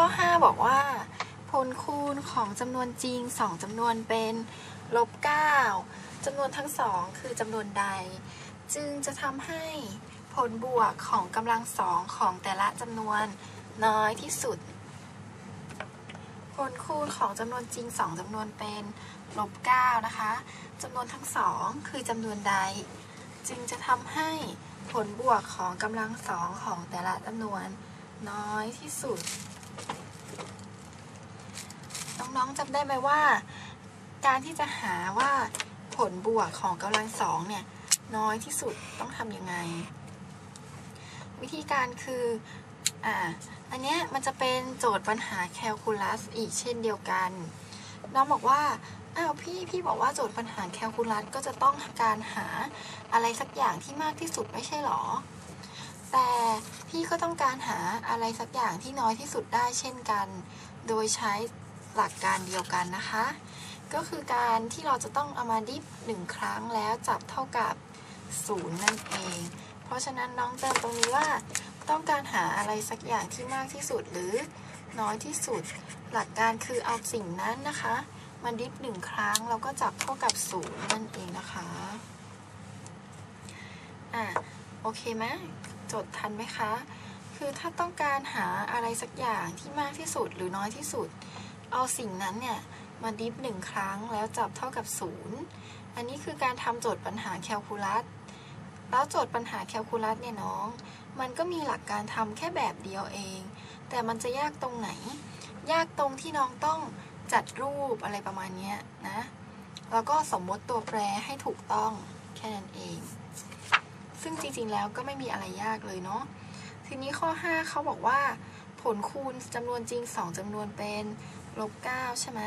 ข้อ 5 บอกว่า ผลคูณของจำนวนจริง 2จำนวนเป็นลบ9จำนวนทั้งสองคือจำนวนใด จึงจะทำให้ผลบวกของกำลังสองของแต่ละจำนวนน้อยที่สุด ผลคูณของจำนวนจริง 2จำนวนเป็นลบ9นะคะจำนวนทั้งสองคือจำนวนใด จึงจะทำให้ผลบวกของกำลังสองของแต่ละจำนวนน้อยที่สุด น้องๆจำได้ไหมว่า การที่จะหาว่าผลบวกของกำลังสองเนี่ย น้อยที่สุดต้องทำยังไง วิธีการคืออ่าอันเนี้ยมันจะเป็นโจทย์ปัญหาแคลคูลัสอีกเช่นเดียวกัน น้องบอกว่าอ้าวพี่พี่บอกว่าโจทย์ปัญหาแคลคูลัสก็จะต้องการหาอะไรสักอย่างที่มากที่สุดไม่ใช่หรอ แต่พี่ก็ต้องการหาอะไรสักอย่างที่น้อยที่สุดได้เช่นกัน โดยใช้หลักการเดียวกันนะคะ ก็คือการที่เราจะต้องเอามาดิฟหนึ่งครั้งแล้วจับเท่ากับศูนย์นั่นเอง เพราะฉะนั้นน้องเติมตรงนี้ว่า ต้องการหาอะไรสักอย่างที่มากที่สุดหรือน้อยที่สุด หลักการคือเอาสิ่งนั้นนะคะมาดิฟหนึ่งครั้งแล้วก็จับเท่ากับศูนย์นั่นเองนะคะ อะ โอเคไหม จดทันไหมคะ คือถ้าต้องการหาอะไรสักอย่างที่มากที่สุดหรือน้อยที่สุด เอาสิ่งนั้นเนี่ยมาดิฟหนึ่งครั้งแล้วจับเท่ากับศูนย์อันนี้คือการทำโจทย์ปัญหาแคลคูลัส แล้วโจทย์ปัญหาแคลคูลัสเนี่ยน้อง มันก็มีหลักการทำแค่แบบเดียวเอง แต่มันจะยากตรงไหน ยากตรงที่น้องต้องจัดรูปอะไรประมาณนี้นะ แล้วก็สมมติตัวแปรให้ถูกต้องแค่นั้นเอง ซึ่งจริงๆแล้วก็ไม่มีอะไรยากเลยเนาะทีนี้ข้อ 5เขาบอกว่า ผลคูณจำนวนจริง 2จำนวนเป็นลบ9ใช่ไหม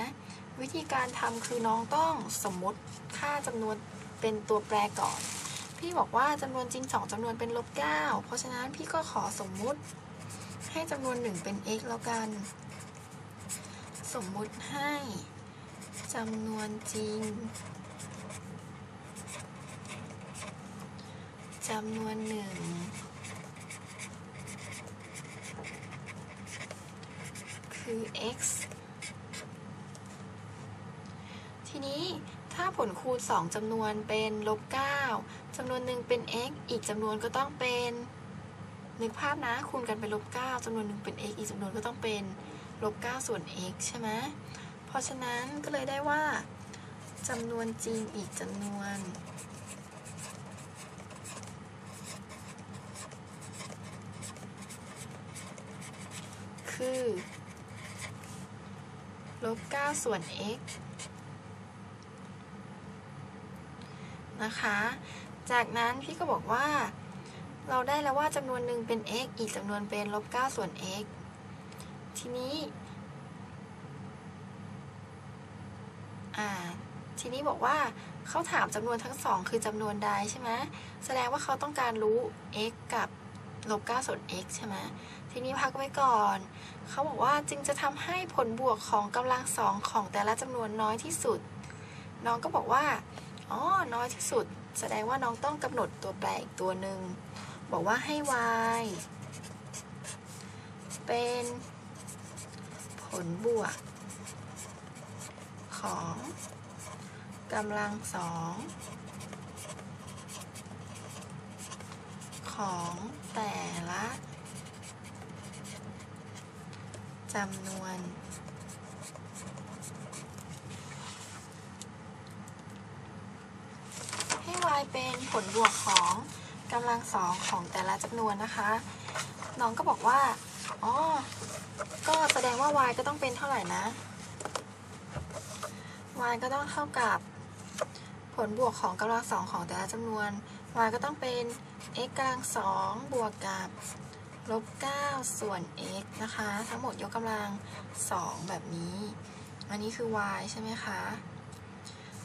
วิธีการทำคือน้องต้องสมมติค่าจำนวนเป็นตัวแปรก่อน พี่บอกว่าจำนวนจริง 2จำนวนเป็นลบ9เพราะฉะนั้นพี่ก็ขอสมมุติให้จำนวน 1 เป็น x แล้วกัน สมมุติให้จำนวนจริง จำนวนหนึ่ง คือ x ทีนี้ถ้าผลคูณ 2จำนวนเป็นลบ9จำนวนหนึ่งเป็น x อีกจำนวนก็ต้องเป็นนึกภาพนะคูณกันเป็นลบ9จำนวนหนึ่งเป็น x อีกจำนวนก็ต้องเป็นลบ9ส่วน x ใช่ไหมเพราะฉะนั้นก็เลยได้ว่าจำนวนจริงอีกจำนวน คือลบ9ส่วน x นะคะ จากนั้นพี่ก็บอกว่า เราได้แล้วว่าจำนวนหนึ่งเป็น x อีกจำนวนเป็นลบ9ส่วน x ทีนี้ทีนี้บอกว่าเขาถามจำนวนทั้งสองคือจำนวนใดใช่ไหมแสดงว่าเขาต้องการรู้ x กับ ลบ9ส่วน x ใช่ไหมทีนี้พักไว้ก่อน เขาบอกว่าจึงจะทำให้ผลบวกของกำลังสองของแต่ละจำนวนน้อยที่สุด น้องก็บอกว่า อ๋อ น้อยที่สุด แสดงว่าน้องต้องกำหนดตัวแปรอีกตัวหนึ่ง บอกว่าให้ y เป็นผลบวก ของกำลังสองของ แต่ละจำนวนให้ y เป็นผลบวกของกำลังสองของแต่ละจำนวนนะคะ น้องก็บอกว่า อ๋อ ก็แสดงว่า y ก็ต้องเป็นเท่าไหร่นะ y ก็ต้องเท่ากับผลบวกของกำลังสองของแต่ละจำนวน y ก็ต้องเป็น x กำลังสองบวกกับลบ9ส่วน x นะคะ ทั้งหมดยกกำลัง 2 แบบนี้ อันนี้คือ y ใช่ไหมคะ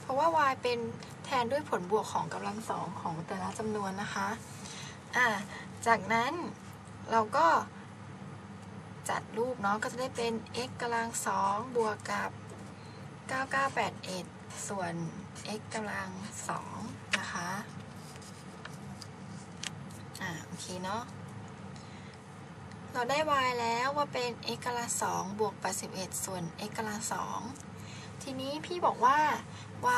เพราะว่า y เป็นแทนด้วยผลบวกของกำลังสองของแต่ละจำนวนนะคะอ่าจากนั้นเราก็จัดรูปเนาะก็จะได้เป็น x กำลังสองบวกกับ 9981 ส่วน x กำลังสองนะคะ อ่าโอเคเนาะเราได้ y แล้วว่าเป็น x กำลังสองบวก81 ส่วน x กำลังสองทีนี้พี่บอกว่า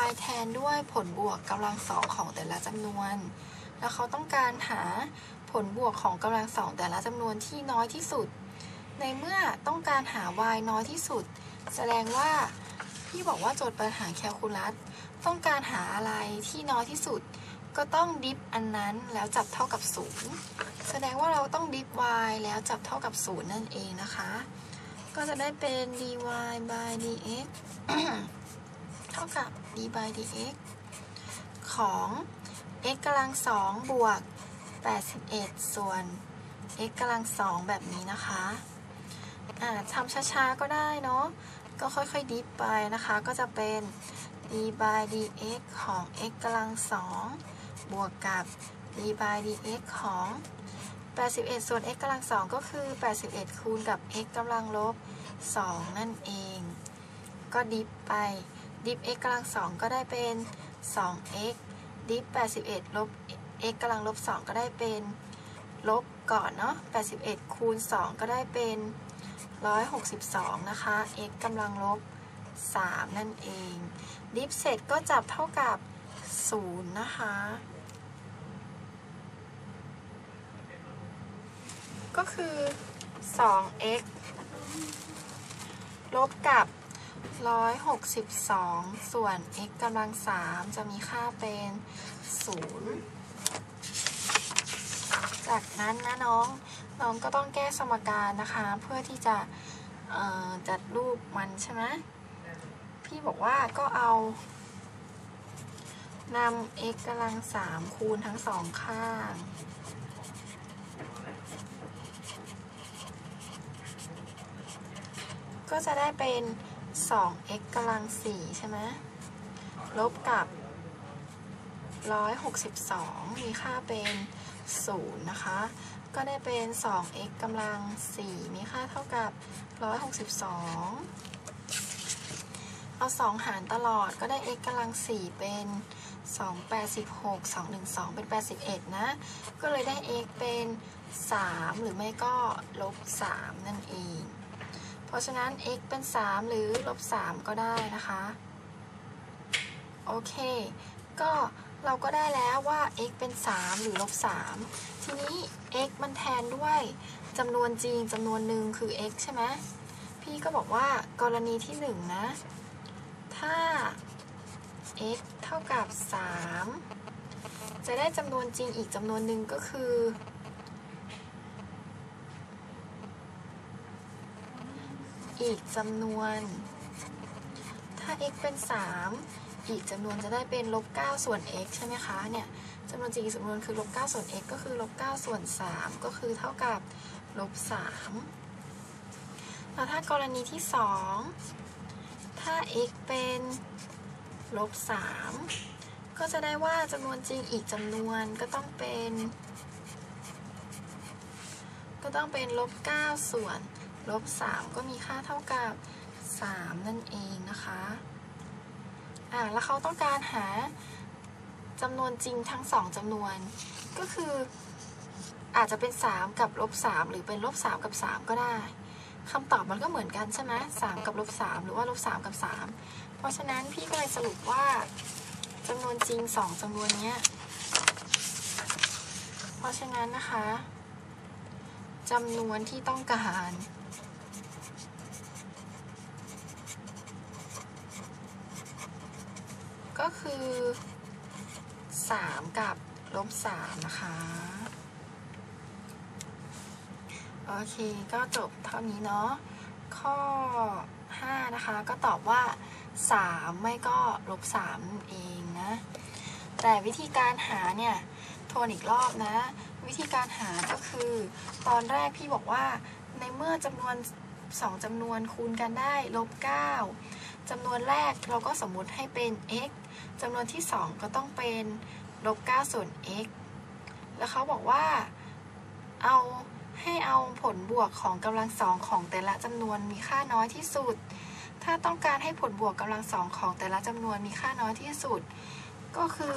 y แทนด้วยผลบวกกำลังสองของแต่ละจำนวน แล้วเขาต้องการหาผลบวกของกำลังสองแต่ละจำนวนที่น้อยที่สุด ในเมื่อต้องการหา y น้อยที่สุด แสดงว่าพี่บอกว่าโจทย์ปัญหาแคลคูลัสต้องการหาอะไรที่น้อยที่สุด ก็ต้องดิฟอันนั้นแล้วจับเท่ากับศูนย์แสดงว่าเราต้องดิฟ y แล้วจับเท่ากับศูนย์นั่นเองนะคะ ก็จะได้เป็น dy by dx เท่ากับ d by dx ของ x กำลังสองบวก 81 ส่วน x กำลังสองแบบนี้นะคะอ่าทำช้าๆก็ได้เนาะ ก็ค่อยๆดิฟไปนะคะ ก็จะเป็น d by dx ของ x กำลังสอง บวกกับ d by dx ของ 81 ส่วน x กำลังสองก็คือ 81 คูณกับ x กำลังลบ 2 นั่นเอง ก็ดิฟไป ดิฟ x กำลังสองก็ได้เป็น 2x ดิฟ 81 ลบ x กำลังลบ 2 ก็ได้เป็น ลบก่อนเนาะ 81 คูณ 2 ก็ได้เป็น 162 นะคะ x กำลังลบ 3 นั่นเอง ดิฟเสร็จก็จับเท่ากับ 0 นะคะ ก็คือ 2x ลบกับ 162 ส่วน x กำลัง 3 จะมีค่าเป็น 0 จากนั้นนะน้อง น้องก็ต้องแก้สมการนะคะ เพื่อที่จะจัดรูปมันใช่ไหมพี่บอกว่าก็เอานำ x กำลัง3คูณทั้งสองข้าง ก็จะได้เป็น 2x กำลัง 4 ใช่ไหมลบกับ 162 มีค่าเป็น 0 นะคะ ก็ได้เป็น 2x กำลัง 4 มีค่าเท่ากับ 162 เอา 2 หารตลอดก็ได้ x กำลัง 4 เป็น 2 86 2 1 2 เป็น 81 นะ ก็เลยได้ x เป็น 3 หรือไม่ก็ลบ 3 นั่นเอง เพราะฉะนั้น x เป็น 3 หรือลบ 3 ก็ได้นะคะ โอเค ก็เราก็ได้แล้วว่า x เป็น 3 หรือลบ 3 ทีนี้ x มันแทนด้วยจำนวนจริงจำนวนหนึ่งคือ x ใช่ไหมพี่ก็บอกว่ากรณีที่ 1 นะ ถ้า x เท่ากับ 3 จะได้จำนวนจริงอีกจำนวนหนึ่งก็คือ อีกจำนวน ถ้า x เป็น 3 อีกจำนวนจะได้เป็นลบ9ส่วน x ใช่ไหมคะเนี่ยจำนวนจริงอีกจำนวนคือลบ9ส่วน x ก็คือลบ9ส่วน 3 ก็คือเท่ากับลบ3แล้วถ้ากรณีที่ 2 ถ้า x เป็นลบ3ก็จะได้ว่าจำนวนจริงอีกจำนวนก็ต้องเป็น ก็ต้องเป็นลบ9ส่วน ลบ 3 ก็มีค่าเท่ากับ 3 นั่นเองนะคะอ่าแล้วเขาต้องการหาจำนวนจริงทั้งสองจำนวน ก็คืออาจจะเป็น 3 กับลบ 3 หรือเป็นลบ 3 กับ 3 ก็ได้คำตอบมันก็เหมือนกันใช่ไหม3กับลบ 3 หรือว่าลบ 3 กับ 3 เพราะฉะนั้นพี่ก็เลยสรุปว่าจำนวนจริง 2จำนวนนี้เพราะฉะนั้นนะคะจำนวนที่ต้องการ ก็คือ 3 กับลบ3นะคะ โอเค ก็จบเท่านี้เนาะ ข้อ 5 นะคะ ก็ตอบว่า 3 ไม่ก็ลบ3เองนะ แต่วิธีการหาเนี่ย โทนอีกรอบนะ วิธีการหาก็คือ ตอนแรกพี่บอกว่าในเมื่อจำนวน2จำนวนคูณกันได้ลบ9จำนวนแรกเราก็สมมุติให้เป็น x จำนวนที่ 2 ก็ต้องเป็นลบ9ส่วน x แล้วเขาบอกว่าเอาให้เอาผลบวกของกำลังสองของแต่ละจำนวนมีค่าน้อยที่สุด ถ้าต้องการให้ผลบวกกำลังสองของแต่ละจำนวนมีค่าน้อยที่สุด ก็คือ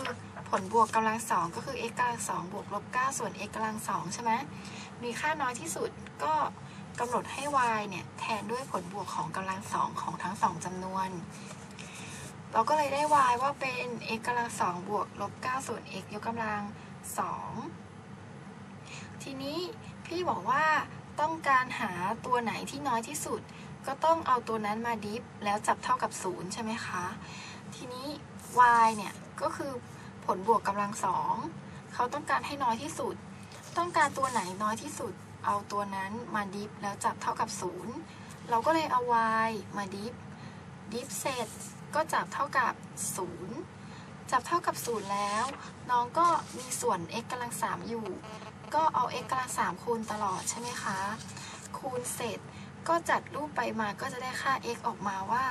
ผลบวกกำลังสองก็คือ x กำลังสองบวกลบ9ส่วน x กำลังสองใช่ไหมมีค่าน้อยที่สุดก็กำหนดให้ y เนี่ยแทนด้วยผลบวกของกำลังสองของทั้งสองจำนวน เราก็เลยได้ y ว่าเป็น x กำลังสองบวกลบ9ส่วน x ยกกำลังสองทีนี้พี่บอกว่าต้องการหาตัวไหนที่น้อยที่สุด ก็ต้องเอาตัวนั้นมาดิฟแล้วจับเท่ากับ 0 ใช่ไหมคะ ทีนี้ y เนี่ยก็คือผลบวกกำลังสองเขาต้องการให้น้อยที่สุด ต้องการตัวไหนน้อยที่สุด เอาตัวนั้นมาดิฟแล้วจับเท่ากับ 0 เราก็เลยเอา y มาดิฟดิฟเสร็จ ก็จับเท่ากับ 0 จับเท่ากับ 0 แล้ว น้องก็มีส่วน x กำลัง3อยู่ ก็เอา x กำลัง3คูณตลอดใช่ไหมคะ คูณเสร็จก็จัดรูปไปมาก็จะได้ค่า x ออกมาว่า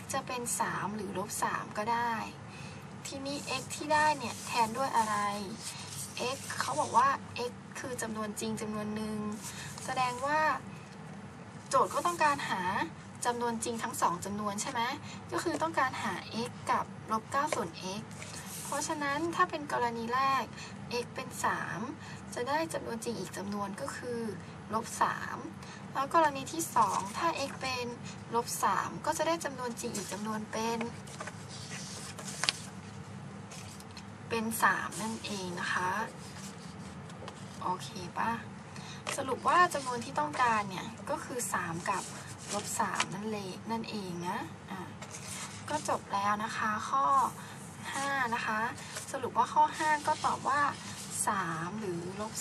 x จะเป็น 3 หรือลบ 3 ก็ได้ ทีนี้ x ที่ได้เนี่ยแทนด้วยอะไร x เขาบอกว่า x คือจำนวนจริงจำนวนหนึ่ง แสดงว่า โจทย์ก็ต้องการหา จำนวนจริงทั้งสองจำนวนใช่ไหมก็คือต้องการหา x กับลบ9ส่วน x เพราะฉะนั้นถ้าเป็นกรณีแรก x เป็น 3 จะได้จำนวนจริงอีกจำนวนก็คือลบ3แล้วกรณีที่ 2 ถ้า x เป็นลบ3ก็จะได้จำนวนจริงอีกจำนวนเป็น เป็น 3 นั่นเองนะคะ โอเคป่ะสรุปว่าจำนวนที่ต้องการเนี่ย ก็คือ 3 กับ ลบ3นั่นเลยนั่นเองนะอะก็จบแล้วนะคะ ข้อ 5 นะคะ สรุปว่าข้อ 5 ก็ตอบว่า 3 หรือลบ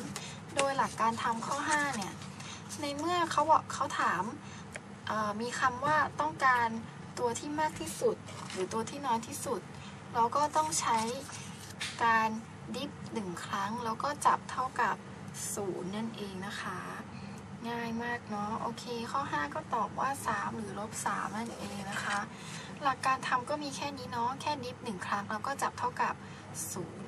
3โดยหลักการทำข้อ 5 เนี่ย ในเมื่อเขาบอกเขาถามมีคำว่าต้องการตัวที่มากที่สุด หรือตัวที่น้อยที่สุด เราก็ต้องใช้การดิฟหนึ่งครั้ง แล้วก็จับเท่ากับ 0 นั่นเองนะคะ ง่ายมากเนาะโอเคข้อ 5 ก็ตอบว่า 3 หรือลบ3นั่นเองนะคะ หลักการทำก็มีแค่นี้เนาะแค่ดิฟหนึ่งครั้งเราก็จับเท่ากับ 0